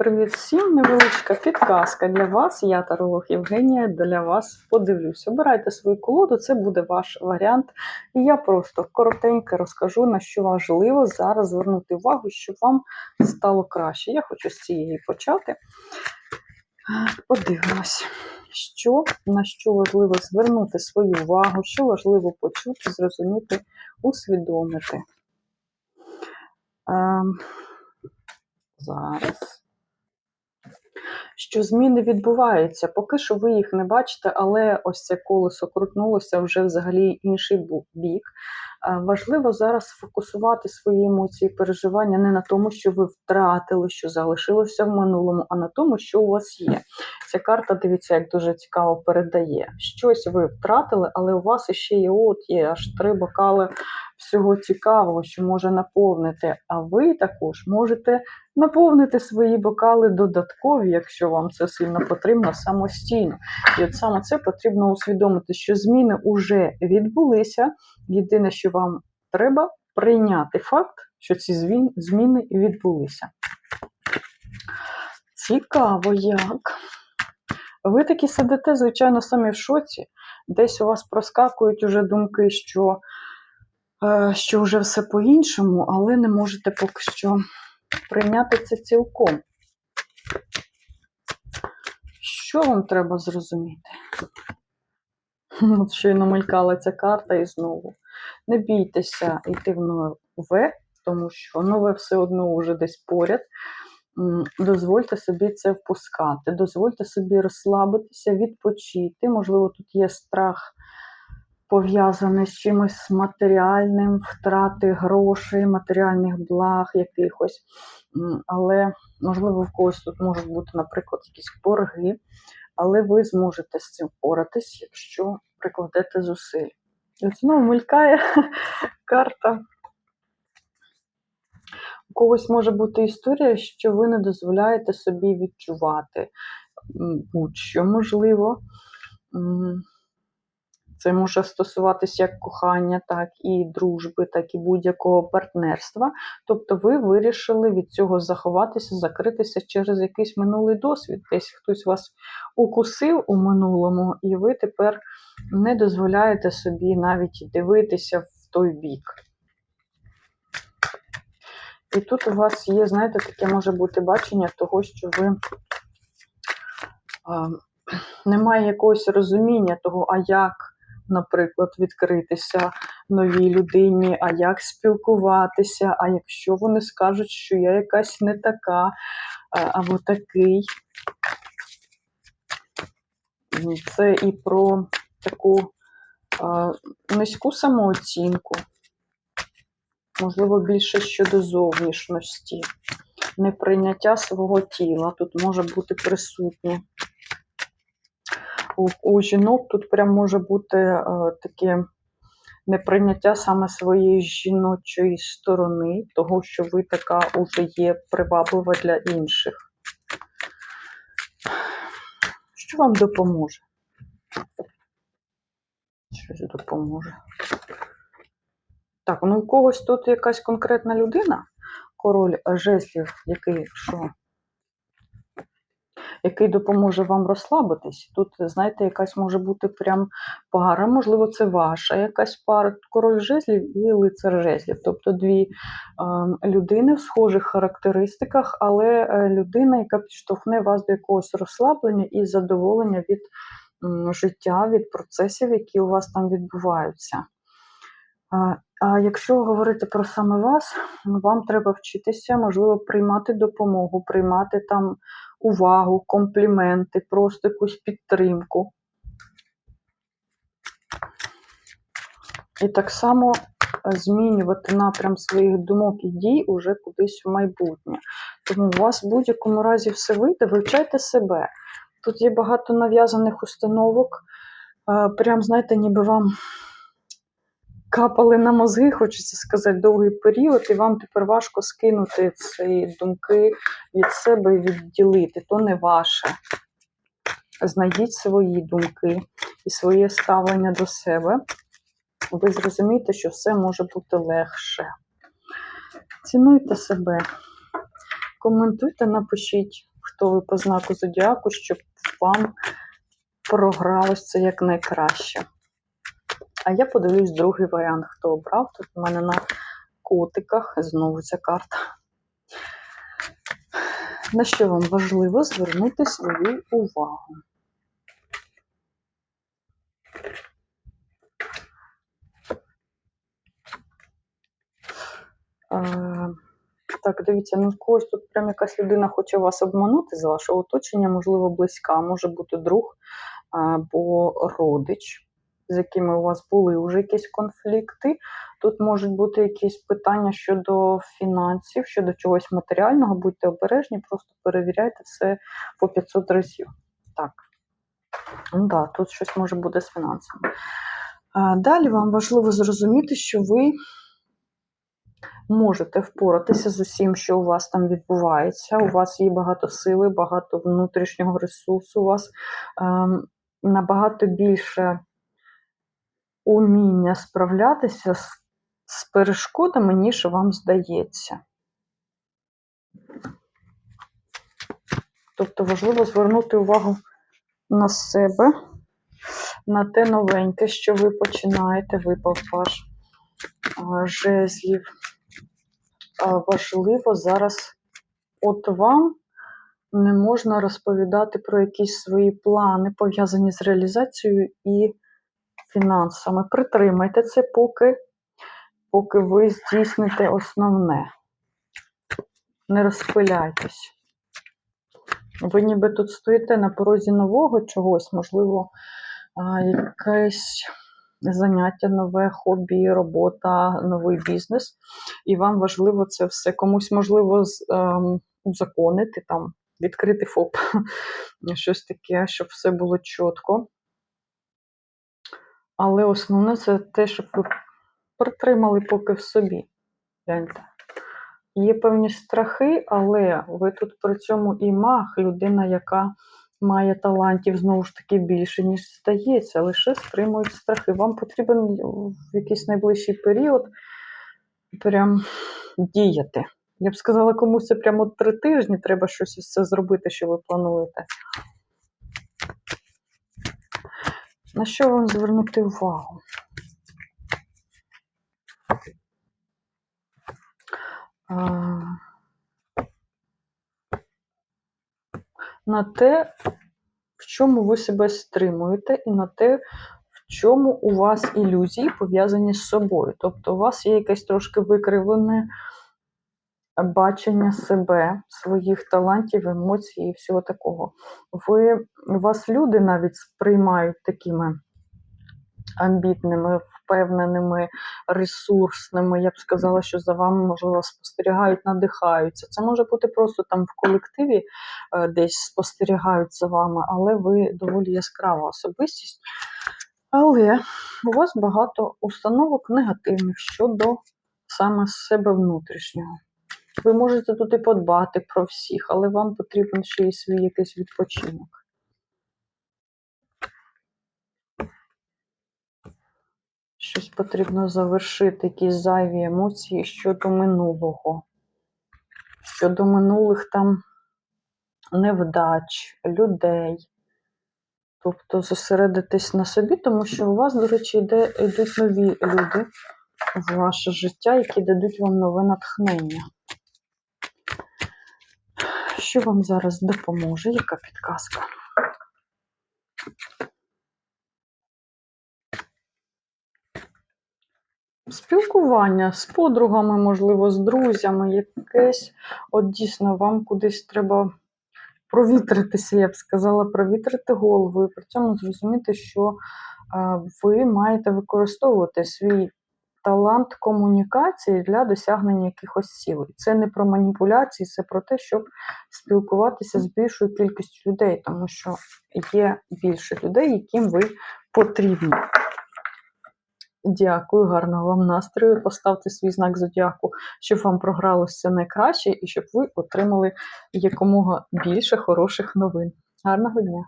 Привіт всім! Невеличка підказка для вас. Я таролог Євгенія. Для вас подивлюсь. Обирайте свою колоду, це буде ваш варіант. І я просто коротенько розкажу, на що важливо зараз звернути увагу, щоб вам стало краще. Я хочу з цієї почати. Подивимось, що, на що важливо звернути свою увагу, що важливо почути, зрозуміти, усвідомити. Ем, зараз що зміни відбуваються. Поки що ви їх не бачите, але ось це колесо крутнулося вже взагалі інший бік. Важливо зараз фокусувати свої емоції, переживання не на тому, що ви втратили, що залишилося в минулому, а на тому, що у вас є. Ця карта, дивіться, як дуже цікаво передає. Щось ви втратили, але у вас ще є от є аж три бокали всього цікавого, що може наповнити. А ви також можете наповнити свої бокали додаткові, якщо вам це сильно потрібно, самостійно. І от саме це потрібно усвідомити, що зміни вже відбулися. Єдине, що вам треба прийняти факт, що ці зміни відбулися. Цікаво, як. Ви такі сидите, звичайно, самі в шоці. Десь у вас проскакують уже думки, що, що вже все по-іншому, але не можете поки що прийняти це цілком. Що вам треба зрозуміти? От щойно мелькала ця карта і знову. Не бійтеся йти в нове, тому що нове все одно вже десь поряд. Дозвольте собі це впускати, дозвольте собі розслабитися, відпочити. Можливо, тут є страх пов'язаний з чимось матеріальним, втрати грошей, матеріальних благ якихось. Але, можливо, в когось тут можуть бути, наприклад, якісь борги, але ви зможете з цим впоратись, якщо прикладете зусиль. От знову мелькає карта. У когось може бути історія, що ви не дозволяєте собі відчувати будь-що можливо. Це може стосуватися як кохання, так і дружби, так і будь-якого партнерства. Тобто ви вирішили від цього заховатися, закритися через якийсь минулий досвід. Десь хтось вас укусив у минулому, і ви тепер не дозволяєте собі навіть дивитися в той бік. І тут у вас є, знаєте, таке може бути бачення того, що ви немає якогось розуміння того, а як, наприклад, відкритися новій людині, а як спілкуватися, а якщо вони скажуть, що я якась не така або такий. Це і про таку низьку самооцінку, можливо, більше щодо зовнішності, неприйняття свого тіла тут може бути присутнє. У, у жінок тут прям може бути е, таке неприйняття саме своєї жіночої сторони, того, що ви така уже є приваблива для інших. Що вам допоможе? Щось допоможе. Так, ну у когось тут якась конкретна людина, король жезлів, який що? Який допоможе вам розслабитись. Тут, знаєте, якась може бути прям пара, можливо, це ваша якась пара, король жезлів і лицар жезлів. Тобто дві е, людини в схожих характеристиках, але е, людина, яка підштовхне вас до якогось розслаблення і задоволення від життя, від процесів, які у вас там відбуваються. А, якщо говорити про саме вас, вам треба вчитися, можливо, приймати допомогу, приймати там увагу, компліменти, просто якусь підтримку. І так само е, змінювати напрям своїх думок і дій уже кудись в майбутнє. Тому у вас в будь-якому разі все вийде, вивчайте себе. Тут є багато нав'язаних установок. Е, Прям, знаєте, ніби вам капали на мозги, хочеться сказати, довгий період, і вам тепер важко скинути ці думки від себе і відділити. То не ваше. Знайдіть свої думки і своє ставлення до себе. Ви зрозумієте, що все може бути легше. Цінуйте себе, коментуйте, напишіть хто ви по знаку зодіаку, щоб вам програлось це якнайкраще. А я подивлюсь другий варіант, хто обрав. Тут у мене на котиках знову ця карта. На що вам важливо звернути свою увагу? Е, Так, дивіться, ну когось тут прям якась людина хоче вас обманути з вашого оточення, можливо, близька, може бути друг або родич, з якими у вас були вже якісь конфлікти. Тут можуть бути якісь питання щодо фінансів, щодо чогось матеріального, будьте обережні, просто перевіряйте все по 500 разів. Так. Ну, да, тут щось може бути з фінансами. Далі вам важливо зрозуміти, що ви можете впоратися з усім, що у вас там відбувається. У вас є багато сили, багато внутрішнього ресурсу, у вас ем, набагато більше уміння справлятися з, з перешкодами, ніж вам здається. Тобто важливо звернути увагу на себе, на те новеньке, що ви починаєте, випав ваш жезлів. Важливо зараз, от вам не можна розповідати про якісь свої плани, пов'язані з реалізацією і фінансами. Притримайте це, поки, поки ви здійсните основне. Не розпиляйтесь. Ви ніби тут стоїте на порозі нового чогось, можливо, якесь заняття нове, хобі, робота, новий бізнес. І вам важливо це все комусь можливо ем, узаконити, там, відкрити ФОП, щось таке, щоб все було чітко. Але основне це те, щоб ви притримали поки в собі. Гляньте. Є певні страхи, але ви тут при цьому і маг, людина, яка має талантів знову ж таки більше, ніж здається, лише стримують страхи. Вам потрібен в якийсь найближчий період прям діяти. Я б сказала, комусь це прямо три тижні треба щось із це зробити, що ви плануєте. На що вам звернути увагу? На те, в чому ви себе стримуєте, і на те, в чому у вас ілюзії пов'язані з собою. Тобто, у вас є якесь трошки викривлене бачення себе, своїх талантів, емоцій і всього такого. Ви, вас люди навіть сприймають такими амбітними, впевненими, ресурсними. Я б сказала, що за вами, можливо, спостерігають, надихаються. Це може бути просто там в колективі е, десь спостерігають за вами, але ви доволі яскрава особистість. Але у вас багато установок негативних щодо саме себе внутрішнього. Ви можете тут і подбати про всіх, але вам потрібен ще й свій якийсь відпочинок. Щось потрібно завершити, якісь зайві емоції щодо минулого, щодо минулих там невдач, людей. Тобто зосередитись на собі, тому що у вас, до речі, йде, йдуть нові люди в ваше життя, які дадуть вам нове натхнення. Що вам зараз допоможе? Яка підказка? Спілкування з подругами, можливо, з друзями, якесь, от дійсно, вам кудись треба провітритися, я б сказала, провітрити голову, і при цьому зрозуміти, що е, ви маєте використовувати свій талант комунікації для досягнення якихось цілей. Це не про маніпуляції, це про те, щоб спілкуватися з більшою кількістю людей, тому що є більше людей, яким ви потрібні. Дякую, гарного вам настрою. Поставте свій знак зодіаку, щоб вам програлося найкраще і щоб ви отримали якомога більше хороших новин. Гарного дня!